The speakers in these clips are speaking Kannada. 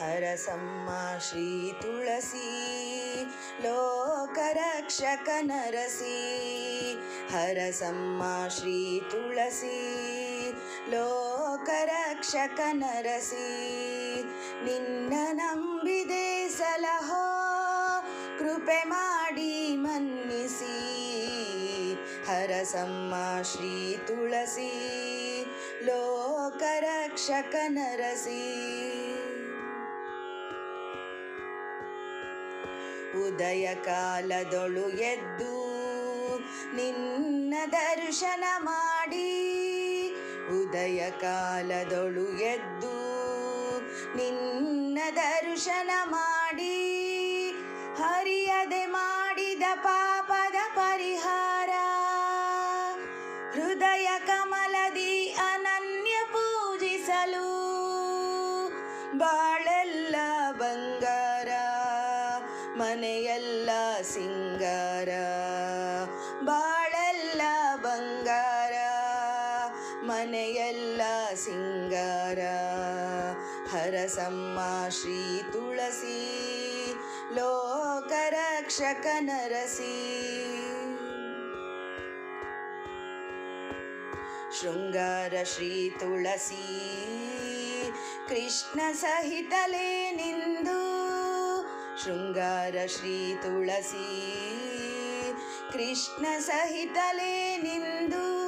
ಹರಸಮ್ಮ, ಶ್ರೀ ತುಳಸಿ ಲೋಕರಕ್ಷಕ ನರಸಿ ಹರಸಮ್ಮ, ಶ್ರೀ ತುಳಸಿ ಲೋಕರಕ್ಷಕ ನರಸಿ ನಿನ್ನ ನಂಬಿದೆ ಸಲಹೋ, ಕೃಪೆ ಮಾಡಿ ಮನ್ನಿಸಿ. ಹರಸಮ್ಮ, ಶ್ರೀ ತುಳಸಿ ಲೋಕರಕ್ಷಕ ನರಸಿ ಉದಯ ಕಾಲದೊಳು ಎದ್ದು ನಿನ್ನ ದರ್ಶನ ಮಾಡಿ ಉದಯ ಕಾಲದೊಳು ಎದ್ದು ನಿನ್ನ ದರ್ಶನ ಮಾಡಿ ಹರಿಯದೆ ಮಾಡಿದ ಪಾಪದ ಪರಿಹಾರ. ಹೃದಯ ಕಮಲದಿ ಅನನ್ಯ ಪೂಜಿಸಲು ಬಾಳೆಲ್ಲ ಮನೆಯೆಲ್ಲ ಸಿಂಗಾರ, ಬಾಳೆಲ್ಲ ಬಂಗಾರ, ಮನೆಯೆಲ್ಲ ಸಿಂಗಾರ. ಹರಸಮ್ಮ, ಶ್ರೀ ತುಳಸಿ ಲೋಕರಕ್ಷಕ ನರಸಿ ಶೃಂಗಾರ, ಶ್ರೀ ತುಳಸಿ, ಕೃಷ್ಣ ಸಹಿತಲೇ ನಿಂದು ಶೃಂಗಾರ ಶ್ರೀ ತುಳಸಿ. ಕೃಷ್ಣ ಸಹಿತಲೇ ನಿಂದು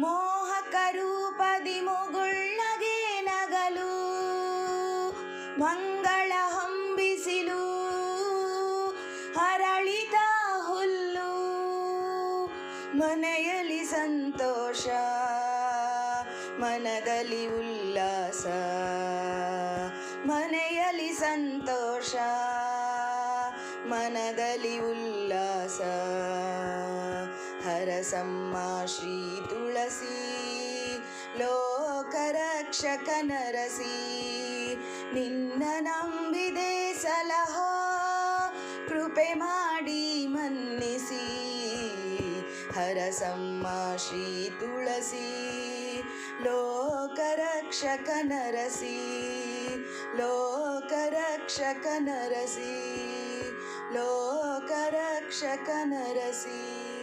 ಮೋಹಕ ರೂಪದಿ ಮುಗುಳ್ಳಗೆ ನಗಲು. ಮಂಗಳ ಹಂಬಿಸಿಲು ಹರಳಿತ ಹುಲ್ಲು. ಮನೆಯಲ್ಲಿ ಸಂತೋಷ, ಮನದಲ್ಲಿ ಉಲ್ಲಾಸ. ಸಂತೋಷ, ಮನದಲ್ಲಿ ಉಲ್ಲಾಸ. ಹರಸಮ್ಮ, ಶ್ರೀ ತುಳಸಿ, ಲೋಕರಕ್ಷಕ ನರಸಿ. ನಿನ್ನ ನಂಬಿದೆ ಸಲಹಾ, ಕೃಪೆ ಮಾಡಿ ಮನ್ನಿಸಿ. ಹರಸಮ್ಮ, ಶ್ರೀ ತುಳಸಿ, ಲೋಕರಕ್ಷಕ ನರಸಿ. लोकरक्षक नरसि लोकरक्षक नरसि